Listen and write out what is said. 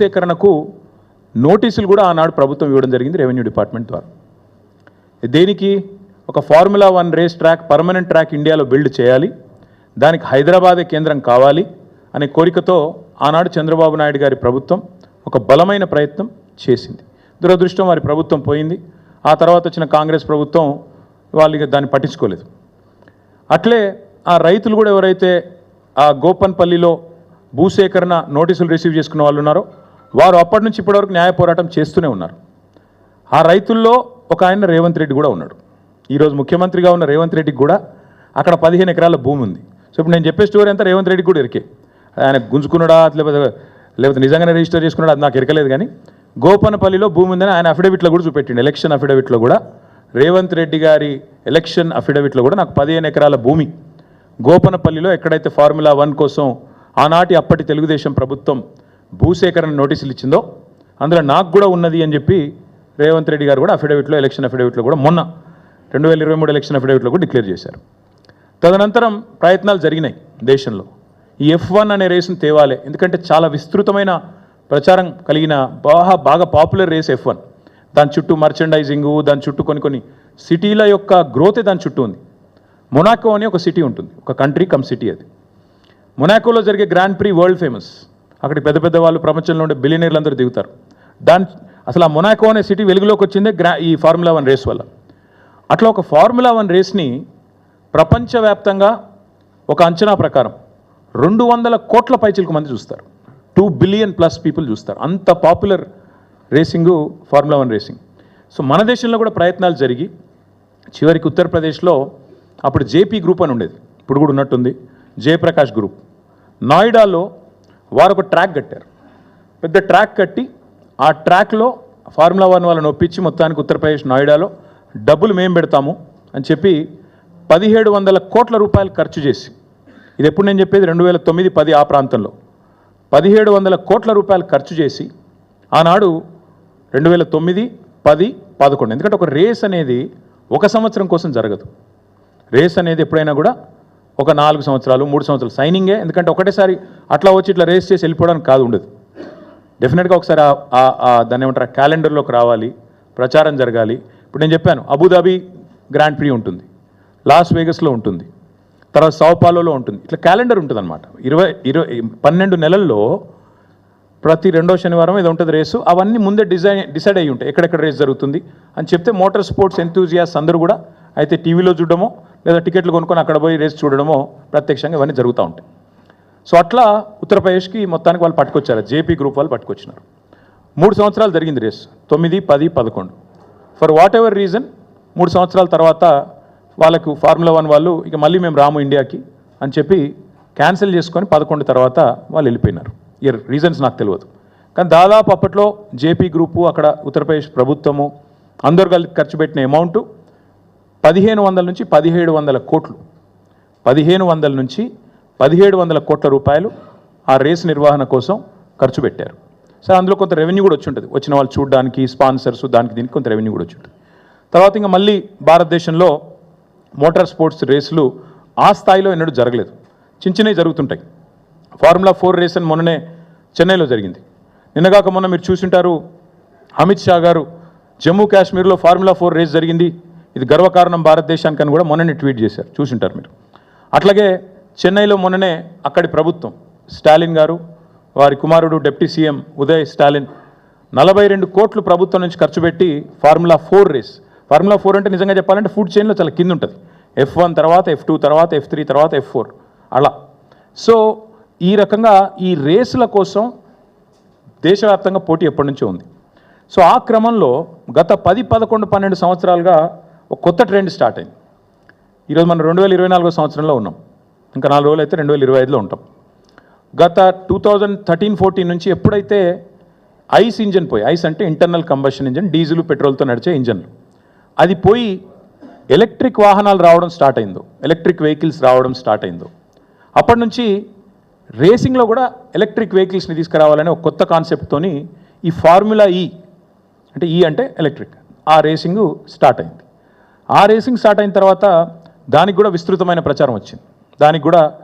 సేకరణకు నోటీసులు కూడా ఆనాడు ప్రభుత్వం ఇవ్వడం జరిగింది రెవెన్యూ డిపార్ట్మెంట్ ద్వారా. దేనికి ఒక formula one race track permanent track ఇండియాలో బిల్డ్ చేయాలి దానికి హైదరాబాదే కేంద్రం కావాలి అనే కోరికతో ఆనాడు చంద్రబాబు నాయుడు గారి ప్రభుత్వం ఒక బలమైన ప్రయత్నం చేసింది. దురదృష్టం వారి ప్రభుత్వం పోయింది ఆ తర్వాత వచ్చిన కాంగ్రెస్ ప్రభుత్వం వాళ్ళు దాన్ని పట్టించుకోలేదు. అట్లే ఆ రైతులు కూడా ఎవరైతే ఆ గోపన్పల్లిలో భూసేకరణ నోటీసులు రిసీవ్ చేసుకున్న వాళ్ళు ఉన్నారో వారు అప్పటి నుంచి ఇప్పటివరకు న్యాయ పోరాటం చేస్తూనే ఉన్నారు. ఆ రైతుల్లో ఒక ఆయన రేవంత్ రెడ్డి కూడా ఉన్నాడు. ఈరోజు ముఖ్యమంత్రిగా ఉన్న రేవంత్ రెడ్డికి కూడా అక్కడ పదిహేను ఎకరాల భూమి ఉంది. సో ఇప్పుడు నేను చెప్పే స్టోరీ అంతా రేవంత్ రెడ్డికి కూడా ఎరికే ఆయన గుంజుకున్నాడా లేకపోతే లేకపోతే నిజంగానే రిజిస్టర్ చేసుకున్నాడు అది నాకు ఎరకలేదు కానీ గోపనపల్లిలో భూమి ఉందని ఆయన అఫిడవిట్లో కూడా చూపెట్టిండు. ఎలక్షన్ అఫిడవిట్లో కూడా. రేవంత్ రెడ్డి గారి ఎలక్షన్ అఫిడవిట్లో కూడా నాకు పదిహేను ఎకరాల భూమి. గోపనపల్లిలో ఎక్కడైతే ఫార్ములా వన్ కోసం ఆనాటి అప్పటి తెలుగుదేశం ప్రభుత్వం భూసేకరణ నోటీసులు ఇచ్చిందో అందులో నాకు కూడా ఉన్నది అని చెప్పి రేవంత్ రెడ్డి గారు కూడా అఫిడవిట్లో ఎలక్షన్ అఫిడవిట్లో కూడా మొన్న రెండు వేల ఇరవై మూడు ఎలక్షన్ అఫిడవిట్లో కూడా డిక్లేర్ చేశారు. తదనంతరం ప్రయత్నాలు జరిగినాయి దేశంలో. ఈ ఎఫ్ వన్ అనే రేసును తేవాలి ఎందుకంటే చాలా విస్తృతమైన ప్రచారం కలిగిన బాగా బాగా పాపులర్ రేస్ ఎఫ్ వన్ దాని చుట్టూ మర్చెండైజింగు దాని చుట్టూ కొన్ని కొన్ని సిటీల యొక్క గ్రోతే దాని చుట్టూ ఉంది. మొనాకో అని ఒక సిటీ ఉంటుంది ఒక కంట్రీ కమ్ సిటీ అది. మొనాకోలో జరిగే గ్రాండ్ ప్రీ వరల్డ్ ఫేమస్ అక్కడికి పెద్ద పెద్ద వాళ్ళు ప్రపంచంలో ఉండే బిలియనీర్లు అందరూ దిగుతారు. దాని అసలు ఆ మొనాకో అనే సిటీ వెలుగులోకి వచ్చిందే గ్రా ఈ ఫార్ములా వన్ రేస్ వల్ల. అట్లా ఒక ఫార్ములా వన్ రేస్ని ప్రపంచవ్యాప్తంగా ఒక అంచనా ప్రకారం రెండు వందల కోట్ల పైచిలకు మంది చూస్తారు. టూ బిలియన్ ప్లస్ పీపుల్ చూస్తారు. అంత popular racing formula one racing so మన దేశంలో కూడా ప్రయత్నాలు జరిగి చివరికి ఉత్తరప్రదేశ్లో అప్పుడు జేపీ గ్రూప్ అని ఉండేది. ఇప్పుడు కూడా ఉన్నట్టుంది. జయప్రకాష్ గ్రూప్ నాయిడాలో వారు ఒక ట్రాక్ కట్టారు. పెద్ద ట్రాక్ కట్టి ఆ ట్రాక్లో ఫార్ములా వన్ వాళ్ళని ఒప్పించి మొత్తానికి ఉత్తరప్రదేశ్ నాయిడాలో డబ్బులు మేము పెడతాము అని చెప్పి పదిహేడు వందల కోట్ల రూపాయలు ఖర్చు చేసి ఇది ఎప్పుడు నేను చెప్పేది? రెండు వేల తొమ్మిది పది ఆ ప్రాంతంలో పదిహేడు వందల కోట్ల రూపాయలు ఖర్చు చేసి ఆనాడు రెండు వేల తొమ్మిది పది పదకొండు. ఎందుకంటే ఒక రేస్ అనేది ఒక సంవత్సరం కోసం జరగదు. రేస్ అనేది ఎప్పుడైనా కూడా ఒక నాలుగు సంవత్సరాలు మూడు సంవత్సరాలు సైనింగే. ఎందుకంటే ఒకటేసారి అట్లా వచ్చి ఇట్లా రేస్ చేసి వెళ్ళిపోవడానికి కాదు ఉండదు. డెఫినెట్గా ఒకసారి దాన్ని ఏమంటారు క్యాలెండర్లోకి రావాలి ప్రచారం జరగాలి. ఇప్పుడు నేను చెప్పాను అబుదాబి గ్రాండ్ ప్రీ ఉంటుంది లాస్ వేగస్లో ఉంటుంది తర్వాత సౌపాలోలో ఉంటుంది. ఇట్లా క్యాలెండర్ ఉంటుంది అనమాట ఇరవై ఇరవై పన్నెండు నెలల్లో ప్రతి రెండో శనివారం ఏదో ఉంటుంది రేసు అవన్నీ ముందే డిజైన్ డిసైడ్ అయ్యి ఉంటాయి. ఎక్కడెక్కడ రేస్ జరుగుతుంది అని చెప్తే మోటార్ స్పోర్ట్స్ ఎంతూజియాస్ అందరూ కూడా అయితే టీవీలో చూడడమో లేదా టికెట్లు కొనుక్కొని అక్కడ పోయి రేస్ చూడడమో ప్రత్యక్షంగా ఇవన్నీ జరుగుతూ ఉంటాయి. సో అట్లా ఉత్తరప్రదేశ్కి మొత్తానికి వాళ్ళు పట్టుకొచ్చారు. జేపీ గ్రూప్ వాళ్ళు పట్టుకొచ్చినారు. మూడు సంవత్సరాలు జరిగింది రేస్. తొమ్మిది పది పదకొండు. ఫర్ వాట్ ఎవర్ రీజన్ మూడు సంవత్సరాల తర్వాత వాళ్ళకు ఫార్ములా వన్ వాళ్ళు ఇక మళ్ళీ మేము రాము ఇండియాకి అని చెప్పి క్యాన్సిల్ చేసుకొని పదకొండు తర్వాత వాళ్ళు వెళ్ళిపోయినారు. ఈ రీజన్స్ నాకు తెలియదు. కానీ దాదాపు అప్పట్లో జేపీ గ్రూపు అక్కడ ఉత్తరప్రదేశ్ ప్రభుత్వము అందరు కలిసి ఖర్చు పెట్టిన అమౌంట్ పదిహేను వందల నుంచి పదిహేడు వందల కోట్లు. పదిహేను వందల నుంచి పదిహేడు వందల కోట్ల రూపాయలు ఆ రేస్ నిర్వహణ కోసం ఖర్చు పెట్టారు. సరే అందులో కొంత రెవెన్యూ కూడా వచ్చి ఉంటుంది. వచ్చిన వాళ్ళు చూడడానికి స్పాన్సర్స్ దానికి దీనికి కొంత రెవెన్యూ కూడా వచ్చి ఉంటుంది. తర్వాత ఇంకా మళ్ళీ భారతదేశంలో మోటార్ స్పోర్ట్స్ రేసులు ఆ స్థాయిలో ఎన్నడూ జరగలేదు. చిన్న చిన్నవి జరుగుతుంటాయి. ఫార్ములా ఫోర్ రేస్ అని మొన్ననే చెన్నైలో జరిగింది. నిన్నగాక మొన్న మీరు చూసింటారు అమిత్ షా గారు జమ్మూ కాశ్మీర్లో ఫార్ములా ఫోర్ రేస్ జరిగింది. ఇది గర్వకారణం భారతదేశానికి అని కూడా మొన్ననే ట్వీట్ చేశారు. చూసింటారు మీరు. అట్లాగే చెన్నైలో మొన్ననే అక్కడి ప్రభుత్వం స్టాలిన్ గారు వారి కుమారుడు డిప్యూటీ సీఎం ఉదయ్ స్టాలిన్ నలభై రెండు కోట్లు ప్రభుత్వం నుంచి ఖర్చు పెట్టి formula four race. Formula four అంటే నిజంగా చెప్పాలంటే ఫుడ్ చైన్లో చాలా కింద ఉంటుంది. ఎఫ్ వన్ తర్వాత ఎఫ్ టూ తర్వాత ఎఫ్ త్రీ తర్వాత ఎఫ్ ఫోర్. అలా. సో ఈ రకంగా ఈ రేసుల కోసం దేశవ్యాప్తంగా పోటీ ఎప్పటి నుంచో ఉంది. సో ఆ క్రమంలో గత పది పదకొండు పన్నెండు సంవత్సరాలుగా ఒక కొత్త ట్రెండ్ స్టార్ట్ అయింది. ఈరోజు మనం రెండు వేల ఇరవై నాలుగో సంవత్సరంలో ఉన్నాం. ఇంకా నాలుగు రోజులు అయితే రెండు వేల ఇరవై ఐదులో ఉంటాం. గత టూ థౌజండ్ థర్టీన్ ఫోర్టీన్ నుంచి ఎప్పుడైతే ఐస్ ఇంజన్ పోయి ఐస్ అంటే ఇంటర్నల్ కంబషన్ ఇంజన్ డీజిల్ పెట్రోల్తో నడిచే ఇంజన్లు అది పోయి ఎలక్ట్రిక్ వాహనాలు రావడం స్టార్ట్ అయిందో ఎలక్ట్రిక్ వెహికల్స్ రావడం స్టార్ట్ అయిందో అప్పటి నుంచి రేసింగ్లో కూడా ఎలక్ట్రిక్ వెహికల్స్ని తీసుకురావాలనే ఒక కొత్త కాన్సెప్ట్తోని ఈ ఫార్ములా ఈ అంటే ఈ అంటే ఎలక్ట్రిక్ ఆ రేసింగు స్టార్ట్ అయింది. ఆ రేసింగ్ స్టార్ట్ అయిన తర్వాత దానికి కూడా విస్తృతమైన ప్రచారం వచ్చింది. దానికి కూడా